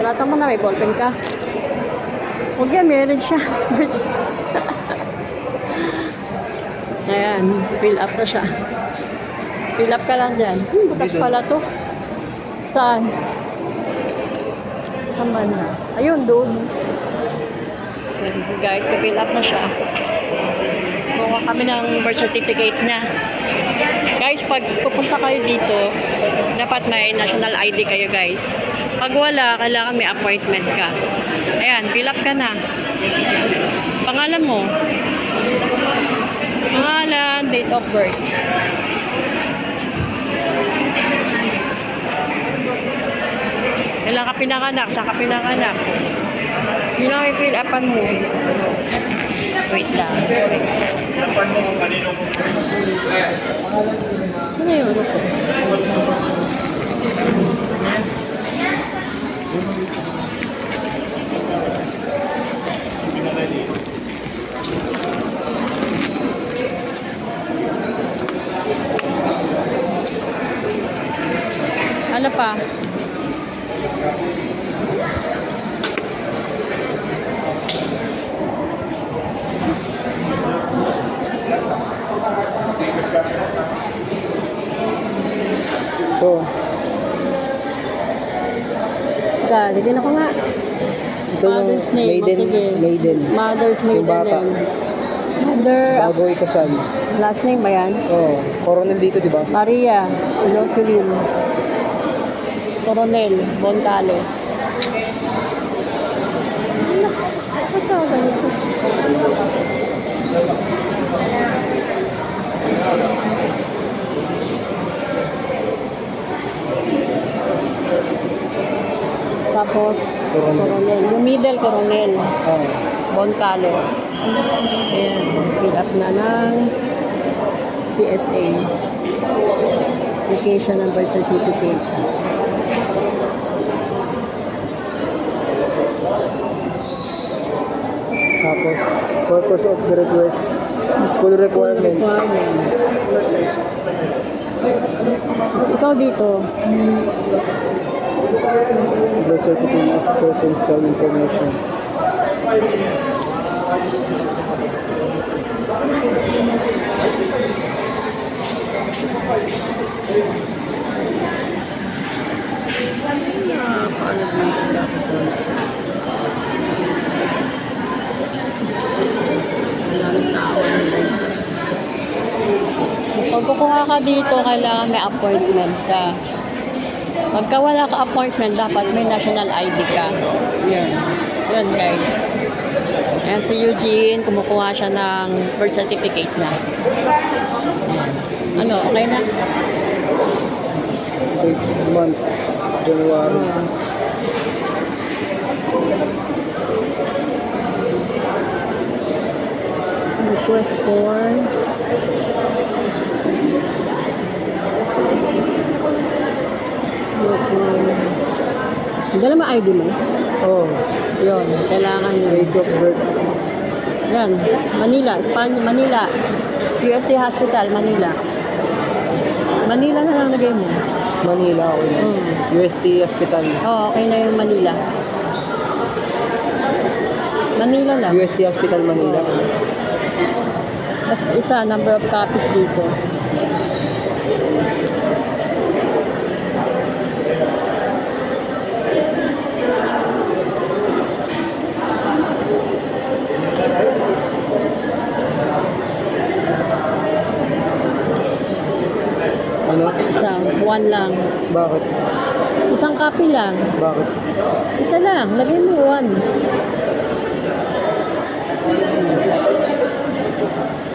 Sulatan mo na, may ballpen ka. Huwag yan, meron siya. Ayan, fill up na siya. Fill up ka lang dyan. Hmm, butas pala to. Saan? Saan ba na? Ayun, doon. Guys, fill up na siya. Kuha kami ng birth certificate niya. Guys, pag pupunta kayo dito, dapat may national ID kayo guys. Pag wala, kailangan may appointment ka. Ayan, fill up ka na. Pangalan mo? Pangalan, date of birth. Kailan ka pinanganak? Saan ka pinanganak? Yun ang i-fill upan mo. Wait lang. Wait. Sino yung grupo? Ano pa? Ito. Galigin ako nga. Ito yung Mother's name. maiden. O, sige. Maiden. Mother's Yung maiden bata. name. Mother, Bago ikasal. last name ba yan? Oo. Coronel dito, di ba? Maria Ilosilin. Coronel Boncales. Ganito. Tapos, Coronel. Coronel. Yung middle, Coronel. Oo. Boncales. Ayan, fill up na ng PSA. Application ng birth certificate. Tapos, purpose of the request. School requirements. Requirement. Ikaw dito, Birth certificate is personal information. pag kukuha ka dito, kailangan may appointment ka. Pagka wala ka appointment, dapat may national ID ka. Yan. Yan guys. Ayan si Eugene, kumukuha siya ng birth certificate na. Ayan. Ano, okay na? Eight month. January. Request for documents. Dala mo ID mo? Oh, Yun, kailangan yun. place of birth. Yan, Manila, Espanya, Manila. USC Hospital, Manila. Manila na lang lagay mo. Manila, okay. Mm. UST Hospital. Oo, okay na yung Manila. Manila lang. UST Hospital, Manila. Tapos isa, number of copies dito. 1 lang. Bakit? Isang copy lang. Bakit? Isa lang. Lagay mo 1.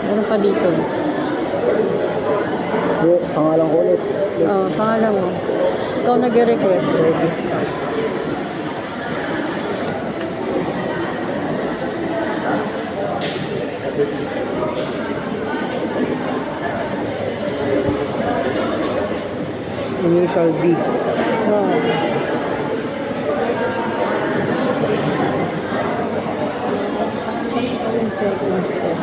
Meron pa dito. Oh, pangalan ko ulit. Oo, oh, pangalan mo. Ikaw nag-request. Register. Initial B. Yung second step.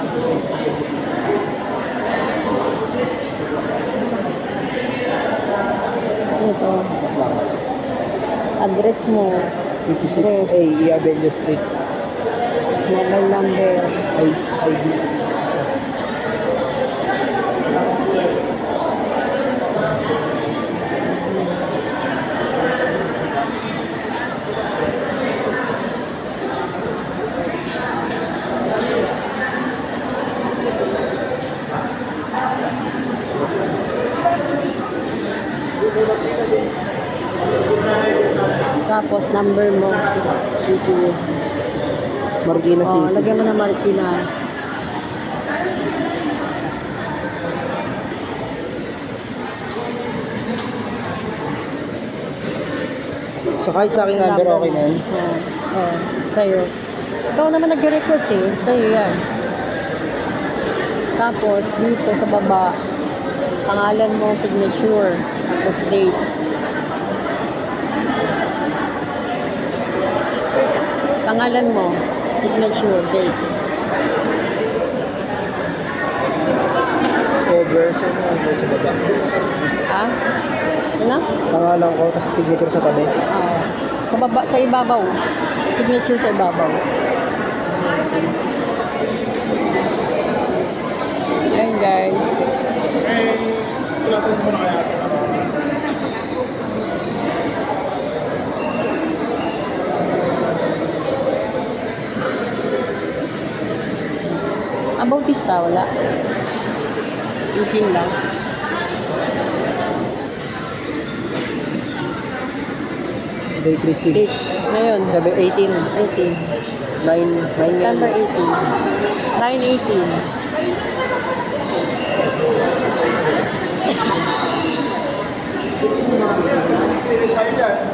Ito. Address mo. 56A, Iabello Street, Tapos mobile number. I, IBC. Tapos number mo. City. Marikina Oh, City. lagyan mo na Marikina. So kahit sa akin number, okay na yan. Oo. Oo. Sa'yo. Ikaw naman nag-request eh. Sa'yo yan. Tapos, dito sa baba, pangalan mo, signature, tapos date. Pangalan mo, signature, date. Cover sa cover sa baba. Ha? Ano? Pangalan ko, tapos signature sa tabi. Ah, sa baba, sa ibabaw. Signature sa ibabaw. Ayan guys. Ang Bautista, wala. Eugene lang. Date receipt. Date. Ngayon, 7, 18. 18. 9, 9 yan. September 18. 9-18. Ito,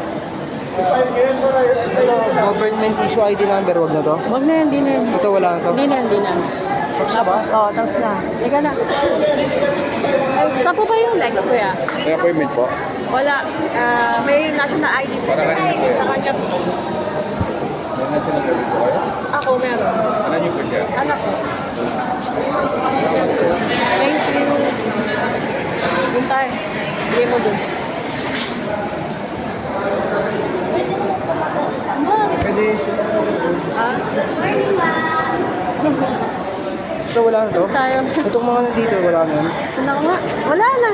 government issue ID number, wag na to. Huwag na yan, hindi na yan. Ito wala na to. Hindi na, hindi na. Tapos, oh, tapos na. Teka na. Ay, saan po ba yung next, kuya? May appointment po? Wala. Ah, may national ID po. Para? Sa kanya po. May national po kayo? Ako, meron. Ano niyo po siya? Anak ko. Thank you. Doon tayo. Bigay mo doon. Pwede. Ha? Ito wala na to. Tayo. Itong mga nandito, wala na. Ano nga? Wala na.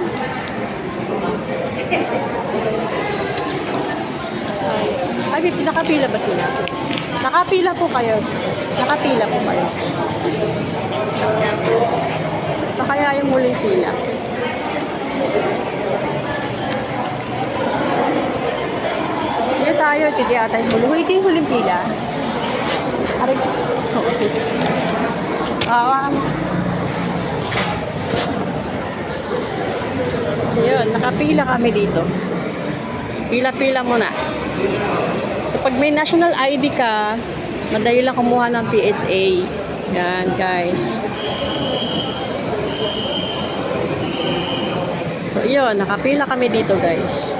Ay, nakapila ba sila? Nakapila po kayo. Nakapila po kayo. Sa kaya yung muling pila. Hindi tayo, titi ata yung huli. Ito yung huling pila. Aray, sorry. Ah, So yun, nakapila kami dito. Pila-pila muna. So pag may national ID ka, madali lang kumuha ng PSA. Yan guys. So yun, nakapila kami dito guys.